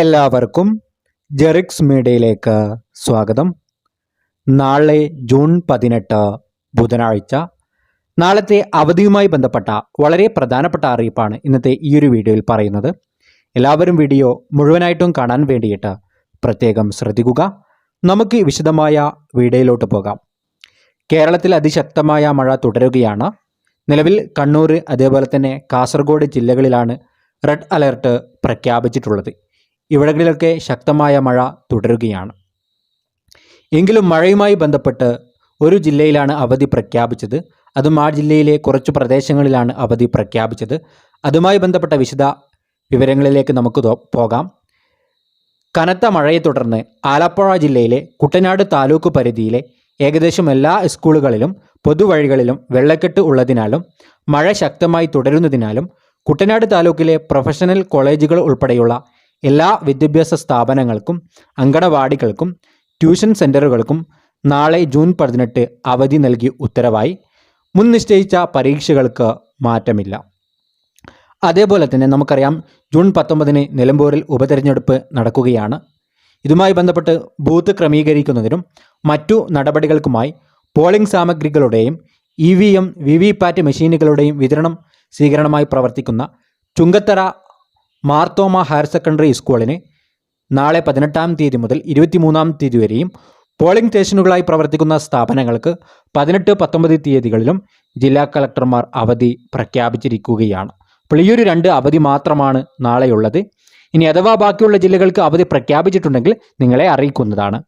എല്ലാവർക്കും ജെറിക്സ് മീഡിയയിലേക്ക് സ്വാഗതം. നാളെ ജൂൺ പതിനെട്ട് ബുധനാഴ്ച. നാളത്തെ അവധിയുമായി ബന്ധപ്പെട്ട വളരെ പ്രധാനപ്പെട്ട അറിയിപ്പാണ് ഇന്നത്തെ ഈ ഒരു വീഡിയോയിൽ പറയുന്നത്. എല്ലാവരും വീഡിയോ മുഴുവനായിട്ടും കാണാൻ വേണ്ടിയിട്ട് പ്രത്യേകം ശ്രദ്ധിക്കുക. നമുക്ക് വിശദമായ വീഡിയോയിലോട്ട് പോകാം. കേരളത്തിൽ അതിശക്തമായ മഴ തുടരുകയാണ്. നിലവിൽ കണ്ണൂർ അതേപോലെ തന്നെ കാസർഗോഡ് ജില്ലകളിലാണ് റെഡ് അലർട്ട് പ്രഖ്യാപിച്ചിട്ടുള്ളത്. ഇവിടങ്ങളിലൊക്കെ ശക്തമായ മഴ തുടരുകയാണ്. എങ്കിലും മഴയുമായി ബന്ധപ്പെട്ട് ഒരു ജില്ലയിലാണ് അവധി പ്രഖ്യാപിച്ചത്. അതും ആ ജില്ലയിലെ കുറച്ച് പ്രദേശങ്ങളിലാണ് അവധി പ്രഖ്യാപിച്ചത്. അതുമായി ബന്ധപ്പെട്ട വിശദ വിവരങ്ങളിലേക്ക് നമുക്ക് പോകാം. കനത്ത മഴയെ തുടർന്ന് ആലപ്പുഴ ജില്ലയിലെ കുട്ടനാട് താലൂക്ക് പരിധിയിലെ ഏകദേശം എല്ലാ സ്കൂളുകളിലും പൊതുവഴികളിലും വെള്ളക്കെട്ട് ഉള്ളതിനാലും മഴ ശക്തമായി തുടരുന്നതിനാലും കുട്ടനാട് താലൂക്കിലെ പ്രൊഫഷണൽ കോളേജുകൾ ഉൾപ്പെടെയുള്ള എല്ലാ വിദ്യാഭ്യാസ സ്ഥാപനങ്ങൾക്കും അങ്കണവാടികൾക്കും ട്യൂഷൻ സെന്ററുകൾക്കും നാളെ ജൂൺ പതിനെട്ട് അവധി നൽകി ഉത്തരവായി. മുൻ നിശ്ചയിച്ച പരീക്ഷകൾക്ക് മാറ്റമില്ല. അതേപോലെ തന്നെ നമുക്കറിയാം ജൂൺ പത്തൊമ്പതിന് നിലമ്പൂരിൽ ഉപതെരഞ്ഞെടുപ്പ് നടക്കുകയാണ്. ഇതുമായി ബന്ധപ്പെട്ട് ബൂത്ത് ക്രമീകരിക്കുന്നതിനും മറ്റു നടപടികൾക്കുമായി polling സാമഗ്രികളുടെയും E V M V V PAT മെഷീനുകളുടെയും വിതരണം സ്വീകരണമായി പ്രവർത്തിക്കുന്ന ചുങ്കത്തറ മാർത്തോമ ഹയർ സെക്കൻഡറി സ്കൂളിന് നാളെ പതിനെട്ടാം തീയതി മുതൽ ഇരുപത്തിമൂന്നാം തീയതി വരെയും പോളിംഗ് സ്റ്റേഷനുകളായി പ്രവർത്തിക്കുന്ന സ്ഥാപനങ്ങൾക്ക് പതിനെട്ട് പത്തൊമ്പത് തീയതികളിലും ജില്ലാ കളക്ടർമാർ അവധി പ്രഖ്യാപിച്ചിരിക്കുകയാണ്. ഒരു രണ്ട് അവധി മാത്രമാണ് നാളെയുള്ളത്. ഇനി അഥവാ ബാക്കിയുള്ള ജില്ലകൾക്ക് അവധി പ്രഖ്യാപിച്ചിട്ടുണ്ടെങ്കിൽ നിങ്ങളെ അറിയിക്കുന്നതാണ്.